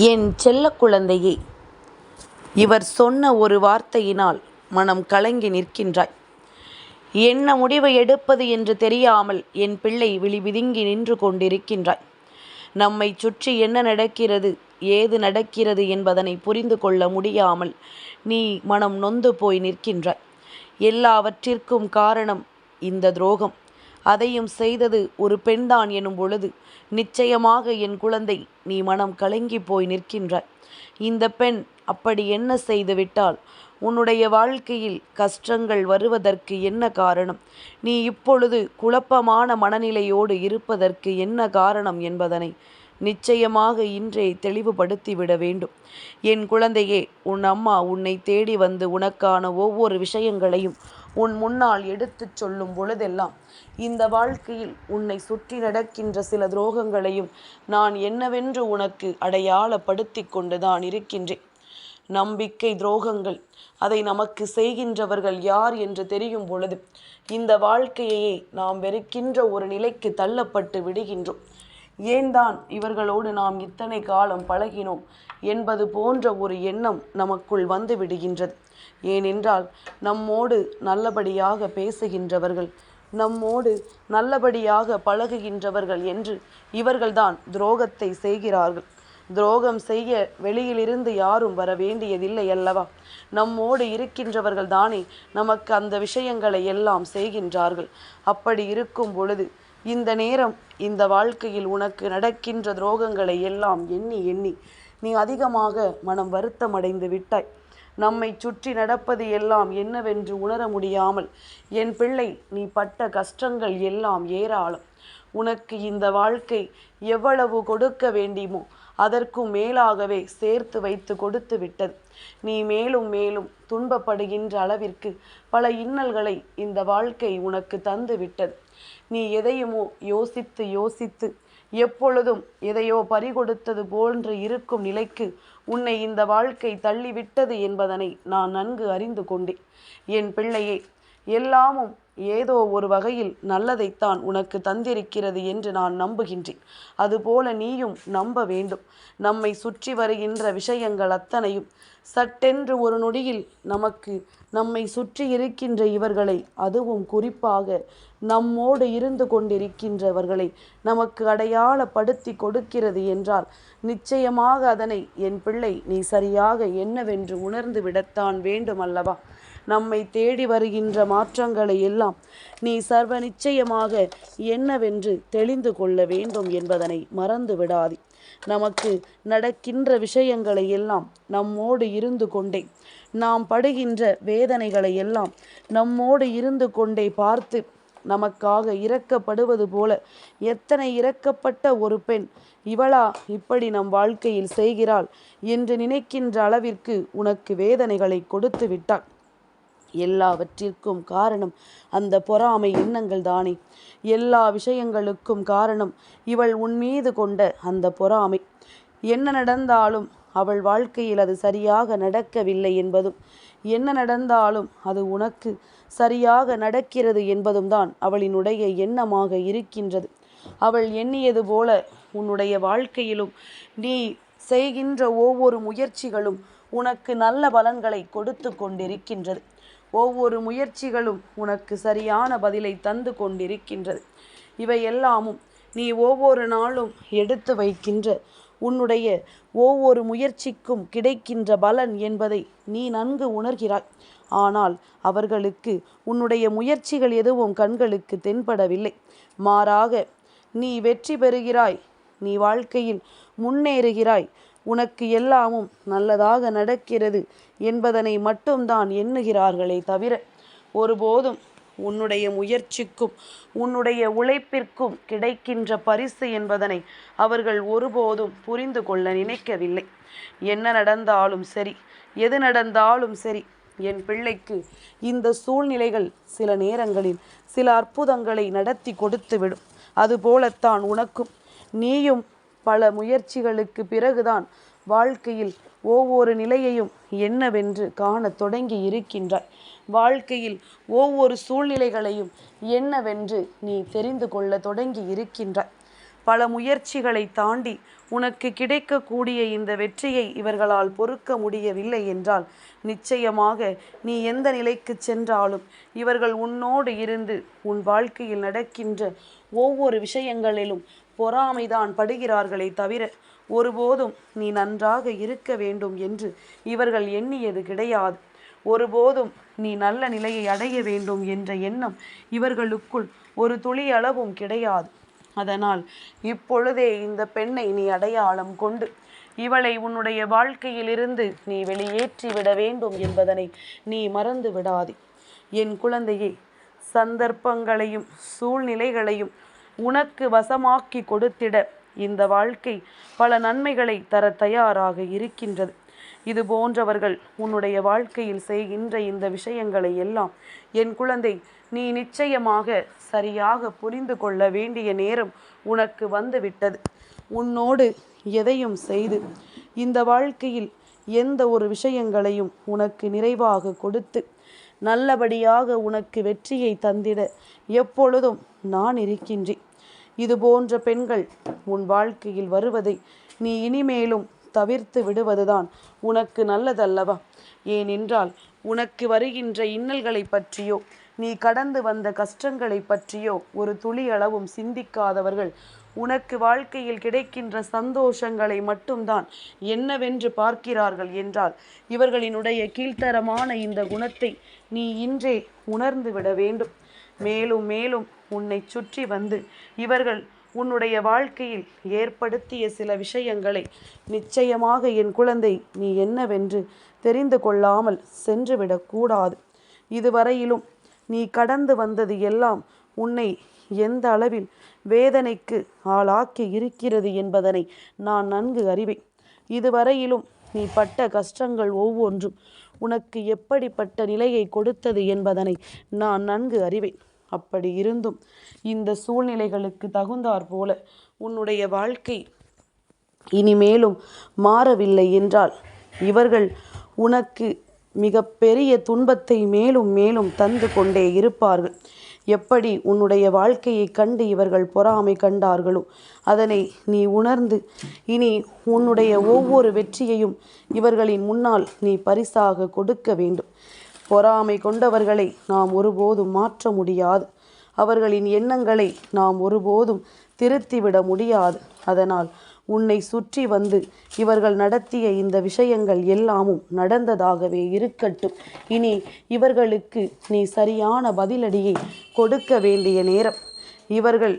என் செல்ல குழந்தையே இவர் சொன்ன ஒரு வார்த்தையினால் மனம் கலங்கி நிற்கின்றாய். என்ன முடிவை எடுப்பது என்று தெரியாமல் என் பிள்ளை விழிவிதுங்கி நின்று கொண்டிருக்கின்றாய். நம்மை சுற்றி என்ன நடக்கிறது ஏது நடக்கிறது என்பதனை புரிந்து கொள்ள முடியாமல் நீ மனம் நொந்து போய் நிற்கின்றாய். எல்லாவற்றிற்கும் காரணம் இந்த துரோகம். அதையும் செய்தது ஒரு பெண்தான் எனும் பொழுது நிச்சயமாக என் குழந்தை நீ மனம் கலங்கி போய் நிற்கின்றாய். இந்த பெண் அப்படி என்ன செய்து விட்டால்? உன்னுடைய வாழ்க்கையில் கஷ்டங்கள் வருவதற்கு என்ன காரணம்? நீ இப்பொழுது குழப்பமான மனநிலையோடு இருப்பதற்கு என்ன காரணம் என்பதனை நிச்சயமாக இன்றே தெளிவுபடுத்திவிட வேண்டும். என் குழந்தையே உன் அம்மா உன்னை தேடி வந்து உனக்கான ஒவ்வொரு விஷயங்களையும் உன் முன்னால் எடுத்துச் சொல்லும் பொழுதெல்லாம் இந்த வாழ்க்கையில் உன்னை சுற்றி நடக்கின்ற சில துரோகங்களையும் நான் என்னவென்று உனக்கு அடையாளப்படுத்தி கொண்டுதான் இருக்கின்றேன். நம்பிக்கை துரோகங்கள் அதை நமக்கு செய்கின்றவர்கள் யார் என்று தெரியும் பொழுது இந்த வாழ்க்கையையே நாம் வெறுக்கின்ற ஒரு நிலைக்கு தள்ளப்பட்டு விடுகின்றோம். ஏன்தான் இவர்களோடு நாம் இத்தனை காலம் பழகினோம் என்பது போன்ற ஒரு எண்ணம் நமக்குள் வந்து விடுகின்றது. ஏனென்றால் நம்மோடு நல்லபடியாக பேசுகின்றவர்கள் நம்மோடு நல்லபடியாக பழகுகின்றவர்கள் என்று இவர்கள்தான் துரோகத்தை செய்கிறார்கள். துரோகம் செய்ய வெளியிலிருந்து யாரும் வர வேண்டியதில்லை அல்லவா? நம்மோடு இருக்கின்றவர்கள் தானே நமக்கு அந்த விஷயங்களை எல்லாம் செய்கின்றார்கள். அப்படி இருக்கும் பொழுது இந்த நேரம் இந்த வாழ்க்கையில் உனக்கு நடக்கின்ற துரோகங்களை எல்லாம் எண்ணி எண்ணி நீ அதிகமாக மனம் வருத்தமடைந்து விட்டாய். நம்மை சுற்றி நடப்பது எல்லாம் என்னவென்று உணர முடியாமல் என் பிள்ளை நீ பட்ட கஷ்டங்கள் எல்லாம் ஏராளம். உனக்கு இந்த வாழ்க்கை எவ்வளவு கொடுக்க வேண்டுமோ அதற்கும் மேலாகவே சேர்த்து வைத்து கொடுத்து விட்டது. நீ மேலும் மேலும் துன்பப்படுகின்ற அளவிற்கு பல இன்னல்களை இந்த வாழ்க்கை உனக்கு தந்து விட்டது. நீ எதையுமோ யோசித்து யோசித்து எப்பொழுதும் எதையோ பறிகொடுத்தது போன்று இருக்கும் நிலைக்கு உன்னை இந்த வாழ்க்கை தள்ளிவிட்டது என்பதனை நான் நன்கு அறிந்து கொண்டேன். என் பிள்ளையை எல்லாமும் ஏதோ ஒரு வகையில் நல்லதைத்தான் உனக்கு தந்திருக்கிறது என்று நான் நம்புகின்றேன். அதுபோல நீயும் நம்ப வேண்டும். நம்மை சுற்றி வருகின்ற விஷயங்கள் அத்தனையும் சட்டென்று ஒரு நொடியில் நமக்கு நம்மை சுற்றி இருக்கின்ற இவர்களை அதுவும் குறிப்பாக நம்மோடு இருந்து கொண்டிருக்கின்றவர்களை நமக்கு அடையாளப்படுத்தி கொடுக்கிறது என்றால் நிச்சயமாக அதனை என் பிள்ளை நீ சரியாக என்னவென்று உணர்ந்து விடத்தான் வேண்டும் அல்லவா நம்மை தேடி வருகின்ற மாற்றங்களை எல்லாம் நீ சர்வ நிச்சயமாக என்னவென்று தெளிந்து கொள்ள வேண்டும் என்பதனை மறந்து விடாதே. நமக்கு நடக்கின்ற விஷயங்களை எல்லாம் நம்மோடு இருந்து கொண்டே நாம் படுகின்ற வேதனைகளை எல்லாம் நம்மோடு இருந்து கொண்டே பார்த்து நமக்காக இறக்கப்படுவது போல எத்தனை இறக்கப்பட்ட ஒரு பெண் இவளா இப்படி நம் வாழ்க்கையில் செய்கிறாள் என்று நினைக்கின்ற அளவிற்கு உனக்கு வேதனைகளை கொடுத்து விட்டாள். எல்லாவற்றிற்கும் காரணம் அந்த பொறாமை எண்ணங்கள் தானே. எல்லா விஷயங்களுக்கும் காரணம் இவள் உன் மீது கொண்ட அந்த பொறாமை. என்ன நடந்தாலும் அவள் வாழ்க்கையில் அது சரியாக நடக்கவில்லை என்பதும் என்ன நடந்தாலும் அது உனக்கு சரியாக நடக்கிறது என்பதும் தான் அவளினுடைய எண்ணமாக இருக்கின்றது. அவள் எண்ணியது போல உன்னுடைய வாழ்க்கையிலும் நீ செய்கின்ற ஒவ்வொரு முயற்சிகளும் உனக்கு நல்ல பலன்களை கொடுத்து கொண்டிருக்கின்றது. ஒவ்வொரு முயற்சிகளும் உனக்கு சரியான பதிலை தந்து கொண்டிருக்கின்றது. இவை எல்லாமும் நீ ஒவ்வொரு நாளும் எடுத்து வைக்கின்ற உன்னுடைய ஒவ்வொரு முயற்சிக்கும் கிடைக்கின்ற பலன் என்பதை நீ நன்கு உணர்கிறாய். ஆனால் அவர்களுக்கு உன்னுடைய முயற்சிகள் எதுவும் கண்களுக்கு தென்படவில்லை. மாறாக நீ வெற்றி பெறுகிறாய். நீ வாழ்க்கையில் முன்னேறுகிறாய். உனக்கு எல்லாமும் நல்லதாக நடக்கிறது என்பதனை மட்டும்தான் எண்ணுகிறார்களே தவிர ஒருபோதும் உன்னுடைய முயற்சிக்கும் உன்னுடைய உழைப்பிற்கும் கிடைக்கின்ற பரிசு என்பதனை அவர்கள் ஒருபோதும் புரிந்து கொள்ள நினைக்கவில்லை. என்ன நடந்தாலும் சரி எது நடந்தாலும் சரி என் பிள்ளைக்கு இந்த சூழ்நிலைகள் சில நேரங்களில் சில அற்புதங்களை நடத்தி கொடுத்துவிடும். அதுபோலத்தான் உனக்கும் நீயும் பல முயற்சிகளுக்கு பிறகுதான் வாழ்க்கையில் ஒவ்வொரு நிலையையும் என்னவென்று காணத் தொடங்கி இருக்கின்றாய். வாழ்க்கையில் ஒவ்வொரு சூழ்நிலைகளையும் என்னவென்று நீ தெரிந்து கொள்ள தொடங்கி இருக்கின்றாய். பல முயற்சிகளை தாண்டி உனக்கு கிடைக்கக்கூடிய இந்த வெற்றியை இவர்களால் பொறுக்க முடியவில்லை என்றால் நிச்சயமாக நீ எந்த நிலைக்கு சென்றாலும் இவர்கள் உன்னோடு இருந்து உன் வாழ்க்கையில் நடக்கின்ற ஒவ்வொரு விஷயங்களிலும் பொறாமைதான் படுகிறார்களே தவிர ஒருபோதும் நீ நன்றாக இருக்க வேண்டும் என்று இவர்கள் எண்ணியது கிடையாது. ஒருபோதும் நீ நல்ல நிலையை அடைய வேண்டும் என்ற எண்ணம் இவர்களுக்குள் ஒரு துளி அளவும் கிடையாது. அதனால் இப்பொழுதே இந்த பெண்ணை நீ அடையாளம் கொண்டு இவளை உன்னுடைய வாழ்க்கையிலிருந்து நீ வெளியேற்றி விட வேண்டும் என்பதனை நீ மறந்து விடாதே என் குழந்தையே சந்தர்ப்பங்களையும் சூழ்நிலைகளையும் உனக்கு வசமாக்கி கொடுத்திட இந்த வாழ்க்கை பல நன்மைகளை தர தயாராக இருக்கின்றது. இது போன்றவர்கள் உன்னுடைய வாழ்க்கையில் செய்கின்ற இந்த விஷயங்களை எல்லாம் என் குழந்தை நீ நிச்சயமாக சரியாக புரிந்து கொள்ள வேண்டிய நேரம் உனக்கு வந்துவிட்டது. உன்னோடு எதையும் செய்து இந்த வாழ்க்கையில் எந்த ஒரு விஷயங்களையும் உனக்கு நிறைவாக கொடுத்து நல்லபடியாக உனக்கு வெற்றியை தந்திட எப்பொழுதும் நான் இருக்கின்றேன். இது போன்ற பெண்கள் உன் வாழ்க்கையில் வருவதை நீ இனிமேலும் தவிர்த்து விடுவதுதான் உனக்கு நல்லதல்லவா? ஏனென்றால் உனக்கு வருகின்ற இன்னல்களை பற்றியோ நீ கடந்து வந்த கஷ்டங்களை பற்றியோ ஒரு துளி அளவும் சிந்திக்காதவர்கள் உனக்கு வாழ்க்கையில் கிடைக்கின்ற சந்தோஷங்களை மட்டும்தான் என்னவென்று பார்க்கிறார்கள் என்றால் இவர்களினுடைய கீழ்த்தரமான இந்த குணத்தை நீ இன்றே உணர்ந்து விட வேண்டும். மேலும் மேலும் உன்னை சுற்றி வந்து இவர்கள் உன்னுடைய வாழ்க்கையில் ஏற்படுத்திய சில விஷயங்களை நிச்சயமாக என் குழந்தை நீ என்னவென்று தெரிந்து கொள்ளாமல் சென்றுவிடக்கூடாது இதுவரையிலும் நீ கடந்து வந்தது எல்லாம் உன்னை எந்த அளவில் வேதனைக்கு ஆளாக்கி இருக்கிறது என்பதனை நான் நன்கு அறிவேன். இதுவரையிலும் நீ பட்ட கஷ்டங்கள் ஒவ்வொன்றும் உனக்கு எப்படிப்பட்ட நிலையை கொடுத்தது என்பதனை நான் நன்கு அறிவேன். அப்படி இருந்தும் இந்த சூழ்நிலைகளுக்கு தகுந்தாற் போல உன்னுடைய வாழ்க்கை இனிமேலும் மாறவில்லை என்றால் இவர்கள் உனக்கு மிக பெரிய துன்பத்தை மேலும் மேலும் தந்து கொண்டே இருப்பார்கள். எப்படி உன்னுடைய வாழ்க்கையை கண்டு இவர்கள் பொறாமை கண்டார்களோ அதனை நீ உணர்ந்து இனி உன்னுடைய ஒவ்வொரு வெற்றியையும் இவர்களின் முன்னால் நீ பரிசாக கொடுக்க வேண்டும். பொறாமை கொண்டவர்களை நாம் ஒருபோதும் மாற்ற முடியாது. அவர்களின் எண்ணங்களை நாம் ஒருபோதும் திருத்திவிட முடியாது. அதனால் உன்னை சுற்றி வந்து இவர்கள் நடத்திய இந்த விஷயங்கள் எல்லாமும் நடந்ததாகவே இருக்கட்டும். இனி இவர்களுக்கு நீ சரியான பதிலடியை கொடுக்க வேண்டிய நேரம். இவர்கள்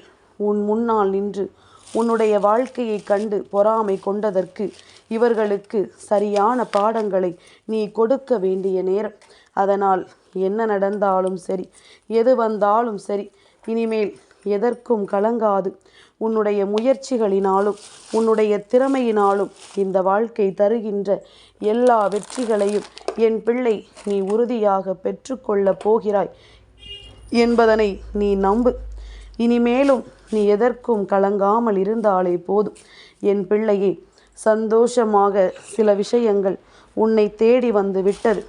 உன் முன்னால் நின்று உன்னுடைய வாழ்க்கையை கண்டு பொறாமை கொண்டதற்கு இவர்களுக்கு சரியான பாடங்களை நீ கொடுக்க வேண்டிய நேரம். அதனால் என்ன நடந்தாலும் சரி எது வந்தாலும் சரி இனிமேல் எதற்கும் கலங்காது. உன்னுடைய முயற்சிகளினாலும் உன்னுடைய திறமையினாலும் இந்த வாழ்க்கை தருகின்ற எல்லா வெற்றிகளையும் என் பிள்ளை நீ உறுதியாக பெற்றுக்கொள்ளப் போகிறாய் என்பதனை நீ நம்பு. இனிமேலும் நீ எதற்கும் கலங்காமல் இருந்தாலே போதும். என் பிள்ளையே சந்தோஷமாக சில விஷயங்கள் உன்னை தேடி வந்து விட்டது.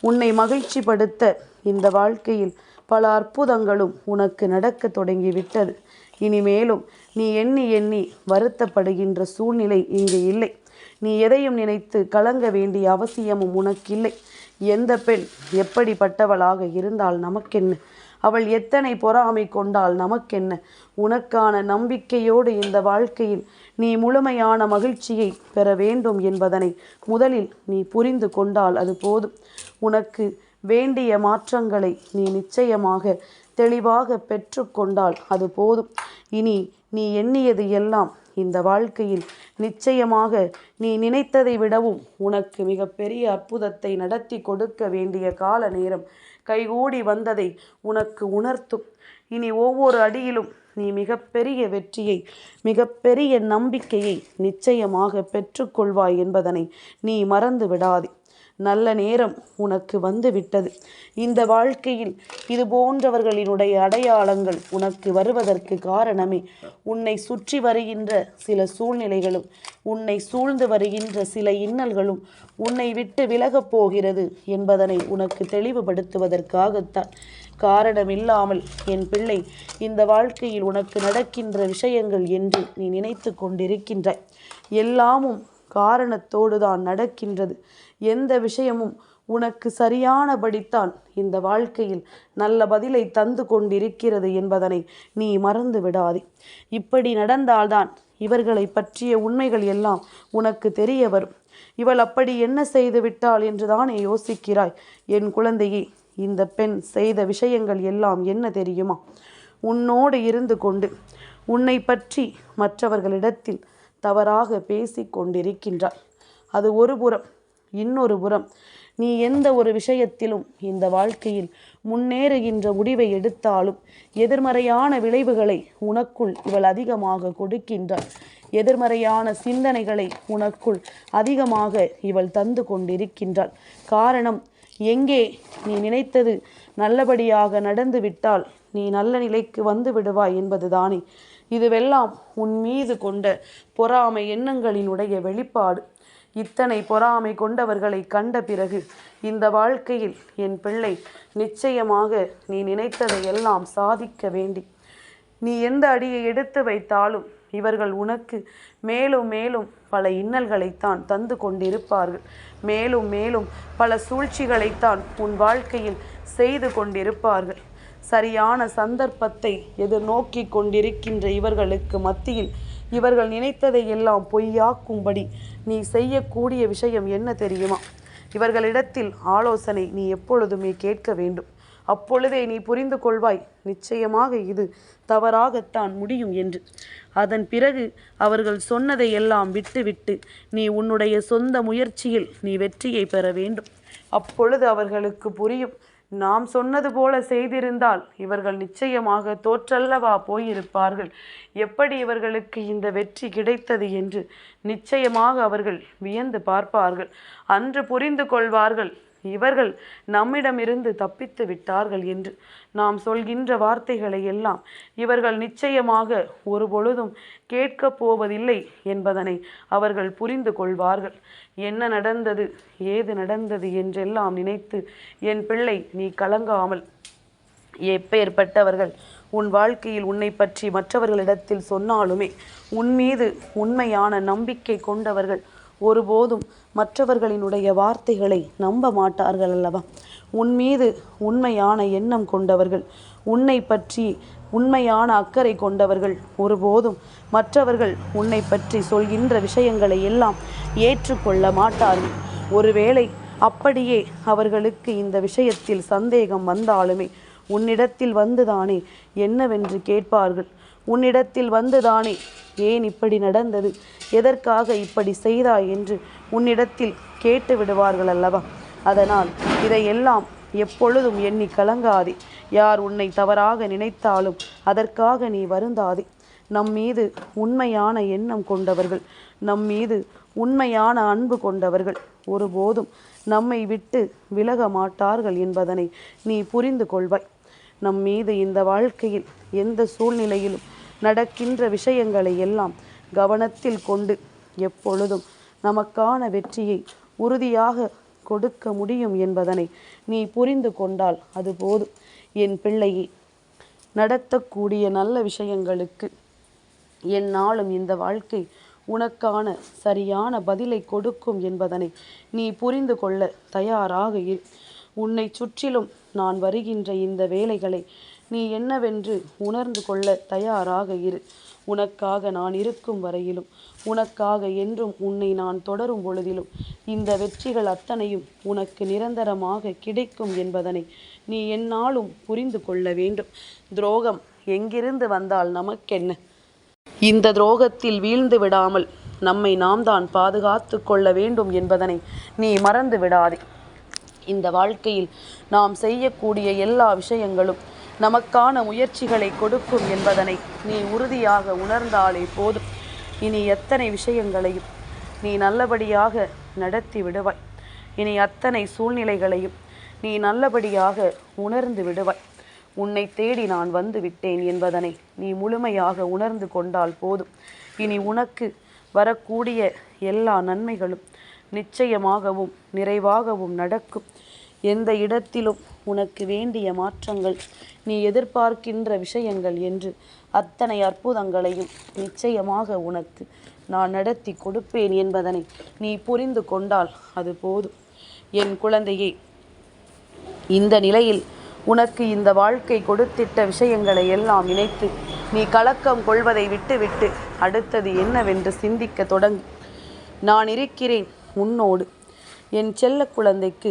உன்னை மகிழ்ச்சிப்படுத்த இந்த வாழ்க்கையில் பல அற்புதங்களும் உனக்கு நடக்க தொடங்கிவிட்டது. இனிமேலும் நீ எண்ணி எண்ணி வருத்தப்படுகின்ற சூழ்நிலை இங்கு இல்லை. நீ எதையும் நினைத்து கலங்க வேண்டிய அவசியமும் உனக்கில்லை. எந்த பெண் எப்படிப்பட்டவளாக இருந்தால் நமக்கென்ன? அவள் எத்தனை பொறாமை கொண்டால் நமக்கென்ன? உனக்கான நம்பிக்கையோடு இந்த வாழ்க்கையில் நீ முழுமையான மகிழ்ச்சியை பெற வேண்டும் என்பதனை முதலில் நீ புரிந்து கொண்டால் அது போதும். உனக்கு வேண்டிய மாற்றங்களை நீ நிச்சயமாக தெளிவாக பெற்றுக்கொண்டால் அது போதும். இனி நீ எண்ணியது எல்லாம் இந்த வாழ்க்கையில் நிச்சயமாக நீ நினைத்ததை விடவும் உனக்கு மிகப்பெரிய அற்புதத்தை நடத்தி கொடுக்க வேண்டிய கால நேரம் கைகூடி வந்ததை உனக்கு உணர்த்தும். இனி ஒவ்வொரு அடியிலும் நீ மிகப்பெரிய வெற்றியை மிகப்பெரிய நம்பிக்கையை நிச்சயமாக பெற்றுக்கொள்வாய் என்பதனை நீ மறந்து விடாதே நல்ல நேரம் உனக்கு வந்து விட்டது இந்த வாழ்க்கையில் இது போன்றவர்களினுடைய அடையாளங்கள் உனக்கு வருவதற்கு காரணமே. உன்னை சுற்றி வருகின்ற சில சூழ்நிலைகளும் உன்னை சூழ்ந்து வருகின்ற சில இன்னல்களும் உன்னை விட்டு விலகப் போகிறது என்பதனை உனக்கு தெளிவுபடுத்துவதற்காகத்தான். காரணமில்லாமல் என் பிள்ளை இந்த வாழ்க்கையில் உனக்கு நடக்கின்ற விஷயங்கள் என்று நீ நினைத்து கொண்டிருக்கின்றாய். எல்லாமும் காரணத்தோடு தான் நடக்கின்றது. எந்த விஷயமும் உனக்கு சரியானபடித்தான் இந்த வாழ்க்கையில் நல்ல பதிலை தந்து கொண்டிருக்கிறது என்பதனை நீ மறந்து விடாதே. இப்படி நடந்தால்தான் இவர்களை பற்றிய உண்மைகள் எல்லாம் உனக்கு தெரிய வரும். இவள் அப்படி என்ன செய்து விட்டாள் என்றுதானே யோசிக்கிறாய்? என் குழந்தையே இந்த பெண் செய்த விஷயங்கள் எல்லாம் என்ன தெரியுமா? உன்னோடு இருந்து கொண்டு உன்னை பற்றி மற்றவர்களிடத்தில் தவறாக பேசி கொண்டிருக்கின்றாள் அது ஒரு புறம் இன்னொரு புறம். நீ எந்த ஒரு விஷயத்திலும் இந்த வாழ்க்கையில் முன்னேறுகின்ற முடிவை எடுத்தாலும் எதிர்மறையான விளைவுகளை உனக்குள் இவள் அதிகமாக கொடுக்கின்றாள். எதிர்மறையான சிந்தனைகளை உனக்குள் அதிகமாக இவள் தந்து கொண்டிருக்கின்றாள். காரணம் எங்கே நீ நினைத்தது நல்லபடியாக நடந்துவிட்டால் நீ நல்ல நிலைக்கு வந்து விடுவாய் என்பதுதானே. இதுவெல்லாம் உன் மீது கொண்ட பொறாமை எண்ணங்களினுடைய வெளிப்பாடு. இத்தனை பொறாமை கொண்டவர்களை கண்ட பிறகு இந்த வாழ்க்கையில் என் பிள்ளை நிச்சயமாக நீ நினைத்ததை எல்லாம் சாதிக்க வேண்டி. நீ எந்த அடியை எடுத்து வைத்தாலும் இவர்கள் உனக்கு மேலும் மேலும் பல இன்னல்களைத்தான் தந்து கொண்டிருப்பார்கள். மேலும் மேலும் பல சூழ்ச்சிகளைத்தான் உன் வாழ்க்கையில் செய்து கொண்டிருப்பார்கள். சரியான சந்தர்ப்பத்தை எதிர்நோக்கி கொண்டிருக்கின்ற இவர்களுக்கு மத்தியில் இவர்கள் நினைத்ததை எல்லாம் பொய்யாக்கும்படி நீ செய்யக்கூடிய விஷயம் என்ன தெரியுமா? இவர்களிடத்தில் ஆலோசனை நீ எப்பொழுதுமே கேட்க வேண்டும். அப்பொழுதே நீ புரிந்து கொள்வாய். நிச்சயமாக இது தவறாகத்தான் முடியும் என்று. அதன் பிறகு அவர்கள் சொன்னதை எல்லாம் விட்டுவிட்டு நீ உன்னுடைய சொந்த முயற்சியில் நீ வெற்றியை பெற வேண்டும். அப்பொழுது அவர்களுக்கு புரியும் நாம் சொன்னது போல செய்திருந்தால் இவர்கள் நிச்சயமாக தோற்றல்லவா போயிருப்பார்கள். எப்படி இவர்களுக்கு இந்த வெற்றி கிடைத்தது என்று நிச்சயமாக அவர்கள் வியந்து பார்ப்பார்கள். அன்று புரிந்து கொள்வார்கள். இவர்கள் நம்மிடமிருந்து தப்பித்து விட்டார்கள் என்று நாம் சொல்கின்ற வார்த்தைகளை எல்லாம் இவர்கள் நிச்சயமாக ஒருபொழுதும் கேட்கப் போவதில்லை என்பதனை அவர்கள் புரிந்து கொள்வார்கள். என்ன நடந்தது? ஏது நடந்தது? என்றெல்லாம் நினைத்து என் பிள்ளை நீ கலங்காமல். எப்பேற்பட்டவர்கள் உன் வாழ்க்கையில் உன்னை பற்றி மற்றவர்களிடத்தில் சொன்னாலுமே உன் மீது உண்மையான நம்பிக்கை கொண்டவர்கள் ஒருபோதும் மற்றவர்களினுடைய வார்த்தைகளை நம்ப மாட்டார்கள் அல்லவா? உன் மீது உண்மையான எண்ணம் கொண்டவர்கள் உன்னை பற்றி உண்மையான அக்கறை கொண்டவர்கள் ஒருபோதும் மற்றவர்கள் உன்னை பற்றி சொல்கின்ற விஷயங்களை எல்லாம் ஏற்றுக்கொள்ள மாட்டார்கள். ஒருவேளை அப்படியே அவர்களுக்கு இந்த விஷயத்தில் சந்தேகம் வந்தாலுமே உன்னிடத்தில் வந்துதானே என்னவென்று கேட்பார்கள்? உன்னிடத்தில் வந்துதானே ஏன் இப்படி நடந்தது? எதற்காக இப்படி செய்தாய் என்று உன்னிடத்தில் கேட்டு விடுவார்கள் அல்லவா? அதனால் இதையெல்லாம் எப்பொழுதும் எண்ணி கலங்காதே. யார் உன்னை தவறாக நினைத்தாலும் அதற்காக நீ வருந்தாதே. நம் மீது உண்மையான எண்ணம் கொண்டவர்கள் நம் மீது உண்மையான அன்பு கொண்டவர்கள் ஒருபோதும் நம்மை விட்டு விலக மாட்டார்கள் என்பதனை நீ புரிந்து கொள்வாய். நம் மீது இந்த வாழ்க்கையில் எந்த சூழ்நிலையிலும் நடக்கின்ற விஷயங்களை எல்லாம் கவனத்தில் கொண்டு எப்பொழுதும் நமக்கான வெற்றியை உறுதியாக கொடுக்க முடியும் என்பதனை நீ புரிந்து கொண்டால் அது போதும். என் பிள்ளையை நடத்தக்கூடிய நல்ல விஷயங்களுக்கு என்னாலும் இந்த வாழ்க்கை உனக்கான சரியான பதிலை கொடுக்கும் என்பதனை நீ புரிந்து கொள்ள தயாராக இரு. உன்னை சுற்றிலும் நான் வருகின்ற இந்த வேலைகளை நீ என்னவென்று உணர்ந்து கொள்ள தயாராக இரு. உனக்காக நான் இருக்கும் வரையிலும் உனக்காக என்றும் உன்னை நான் தொடரும் பொழுதிலும் இந்த வெற்றிகள் அத்தனையும் உனக்கு நிரந்தரமாக கிடைக்கும் என்பதனை நீ என்னாலும் புரிந்து கொள்ள வேண்டும். துரோகம் எங்கிருந்து வந்தால் நமக்கென்ன? இந்த துரோகத்தில் வீழ்ந்து விடாமல் நம்மை நாம் தான் பாதுகாத்து கொள்ள வேண்டும் என்பதனை நீ மறந்து விடாதே. இந்த வாழ்க்கையில் நாம் செய்யக்கூடிய எல்லா விஷயங்களும் நமக்கான முயற்சிகளை கொடுக்கும் என்பதனை நீ உறுதியாக உணர்ந்தாலே போதும். இனி எத்தனை விஷயங்களையும் நீ நல்லபடியாக நடத்தி விடுவாய். இனி அத்தனை சூழ்நிலைகளையும் நீ நல்லபடியாக உணர்ந்து விடுவாய். உன்னை தேடி நான் வந்து விட்டேன் என்பதனை நீ முழுமையாக உணர்ந்து கொண்டால் போதும். இனி உனக்கு வரக்கூடிய எல்லா நன்மைகளும் நிச்சயமாகவும் நிறைவாகவும் நடக்கும். எந்த இடத்திலும் உனக்கு வேண்டிய மாற்றங்கள் நீ எதிர்பார்க்கின்ற விஷயங்கள் என்று அத்தனை அற்புதங்களையும் நிச்சயமாக உனக்கு நான் நடத்தி கொடுப்பேன் என்பதனை நீ புரிந்து கொண்டால் அது போதும். என் குழந்தையே இந்த நிலையில் உனக்கு இந்த வாழ்க்கை கொடுத்திட்ட விஷயங்களை எல்லாம் நினைத்து நீ கலக்கம் கொள்வதை விட்டுவிட்டு அடுத்தது என்னவென்று சிந்திக்க தொடங்கு. நான் இருக்கிறேன் உன்னோடு. என் செல்ல குழந்தைக்கு